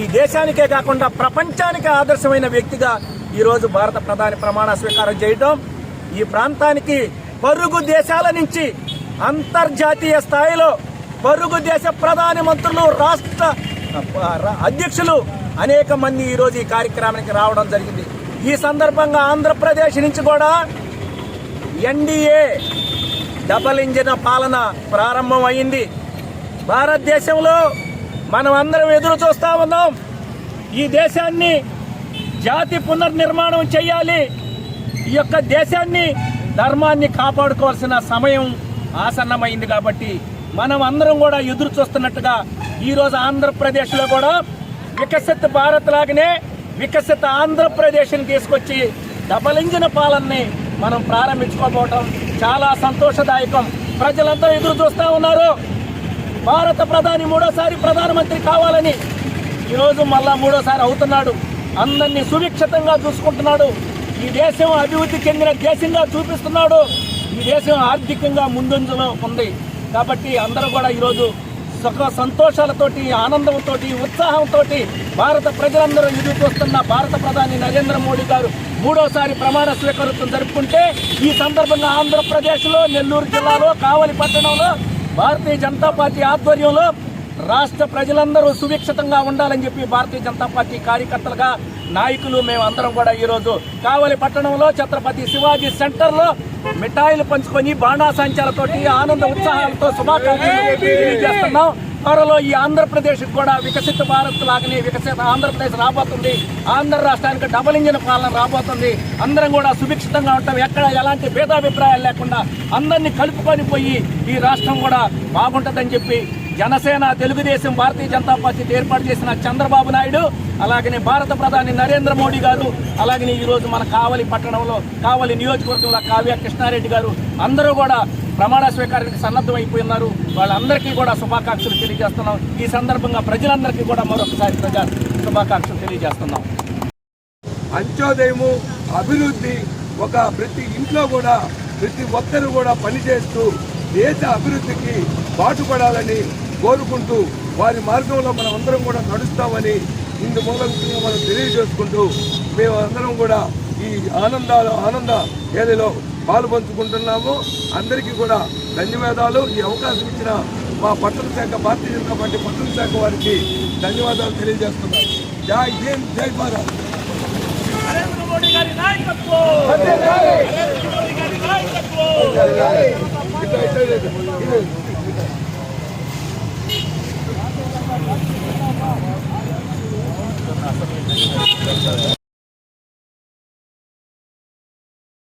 ఈ దేశానికే కాకుండా ప్రపంచానికి ఆదర్శమైన వ్యక్తిగా ఈరోజు భారత ప్రధాని ప్రమాణ స్వీకారం చేయడం ఈ ప్రాంతానికి పరుగు దేశాల నుంచి అంతర్జాతీయ స్థాయిలో పరుగు దేశ ప్రధాని మంత్రులు రాష్ట్ర అధ్యక్షులు అనేక మంది ఈరోజు ఈ కార్యక్రమానికి రావడం జరిగింది. ఈ సందర్భంగా ఆంధ్రప్రదేశ్ నుంచి కూడా ఎన్డీఏ డబల్ ఇంజిన్ పాలన ప్రారంభం అయింది. భారతదేశంలో మనం అందరం ఎదురు చూస్తా ఉన్నాం. ఈ దేశాన్ని జాతి పునర్నిర్మాణం చేయాలి ఈ యొక్క దేశాన్ని ధర్మాన్ని కాపాడుకోవాల్సిన సమయం ఆసన్నమైంది కాబట్టి మనం అందరం కూడా ఎదురు చూస్తున్నట్టుగా ఈరోజు ఆంధ్రప్రదేశ్లో కూడా వికసిత భారత్ లాగానే వికసిత ఆంధ్రప్రదేశ్ని తీసుకొచ్చి డబల్ పాలనని మనం ప్రారంభించుకోబోవటం చాలా సంతోషదాయకం. ప్రజలంతా ఎదురు చూస్తూ ఉన్నారు. భారత ప్రధాని మూడోసారి ప్రధానమంత్రి కావాలని ఈరోజు మళ్ళా మూడోసారి అవుతున్నాడు. అందరినీ సురక్షితంగా చూసుకుంటున్నాడు. ఈ దేశం అభివృద్ధి చెందిన దేశంగా చూపిస్తున్నాడు. ఈ దేశం ఆర్థికంగా ముందంజలో ఉంది. కాబట్టి అందరూ కూడా ఈరోజు సుఖ సంతోషాలతోటి ఆనందంతో ఉత్సాహంతో భారత ప్రజలందరూ ఎదుర్కొస్తున్న భారత ప్రధాని నరేంద్ర మోడీ గారు మూడోసారి ప్రమాణ స్వీకారోత్సవం జరుపుకుంటే ఈ సందర్భంగా ఆంధ్రప్రదేశ్లో నెల్లూరు జిల్లాలో కావలి పట్టణంలో భారతీయ జనతా పార్టీ ఆధ్వర్యంలో రాష్ట్ర ప్రజలందరూ సువిక్షితంగా ఉండాలని చెప్పి భారతీయ జనతా పార్టీ కార్యకర్తలుగా నాయకులు మేమందరం కూడా ఈరోజు కావలి పట్టణంలో ఛత్రపతి శివాజీ సెంటర్లో మిఠాయిలు పంచుకొని బాణాసంచాలతోటి ఆనంద ఉత్సాహాలతో శుభాకాంక్షలు తెలియజేస్తున్నాం. త్వరలో ఈ ఆంధ్రప్రదేశ్ కూడా వికసిత భారత్ లాగానే వికసిత ఆంధ్రప్రదేశ్ రాబోతుంది. ఆంధ్ర రాష్ట్రానికి డబల్ ఇంజిన్ పాలన రాబోతుంది. అందరం కూడా సుభిక్షితంగా ఉంటాం. ఎక్కడ ఎలాంటి భేదాభిప్రాయాలు లేకుండా అందరినీ కలుపుకొని పోయి ఈ రాష్ట్రం కూడా బాగుంటుందని చెప్పి జనసేన తెలుగుదేశం భారతీయ జనతా పార్టీ ఏర్పాటు చేసిన చంద్రబాబు నాయుడు అలాగనే భారత ప్రధాని నరేంద్ర మోడీ గారు అలాగనే ఈరోజు మన కావలి పట్టణంలో కావలి నియోజకవర్గంలో కావ్య కృష్ణారెడ్డి గారు అందరూ కూడా ప్రమాణ స్వీకారానికి సన్నద్ధమైపోయినారు. వాళ్ళందరికీ కూడా శుభాకాంక్షలు తెలియజేస్తున్నాం. ఈ సందర్భంగా ప్రజలందరికీ కూడా మరొకసారి ప్రజా శుభాకాంక్షలు తెలియజేస్తున్నాం. అంత్యోదయము అభివృద్ధి ఒక ప్రతి ఇంట్లో కూడా ప్రతి ఒక్కరు కూడా పనిచేస్తూ దేశ అభివృద్ధికి పాటుపడాలని కోరుకుంటూ వారి మార్గంలో మనం అందరం కూడా నడుస్తామని ఇందు మూలంగా మనం తెలియజేసుకుంటూ మేము అందరం కూడా ఈ ఆనందాలు ఆనంద ఏలిలో పాలు పంచుకుంటున్నాము. అందరికీ కూడా ధన్యవాదాలు. ఈ అవకాశం ఇచ్చిన మా పట్టణ శాఖ భారతీయ జనతా పార్టీ పట్టణ శాఖ వారికి ధన్యవాదాలు తెలియజేస్తున్నాం. జై హింద్ జై భారత్. నరేంద్ర మోడీ గారి నాయకత్వం! ఇట్లా ఇట్లా ఇట్లా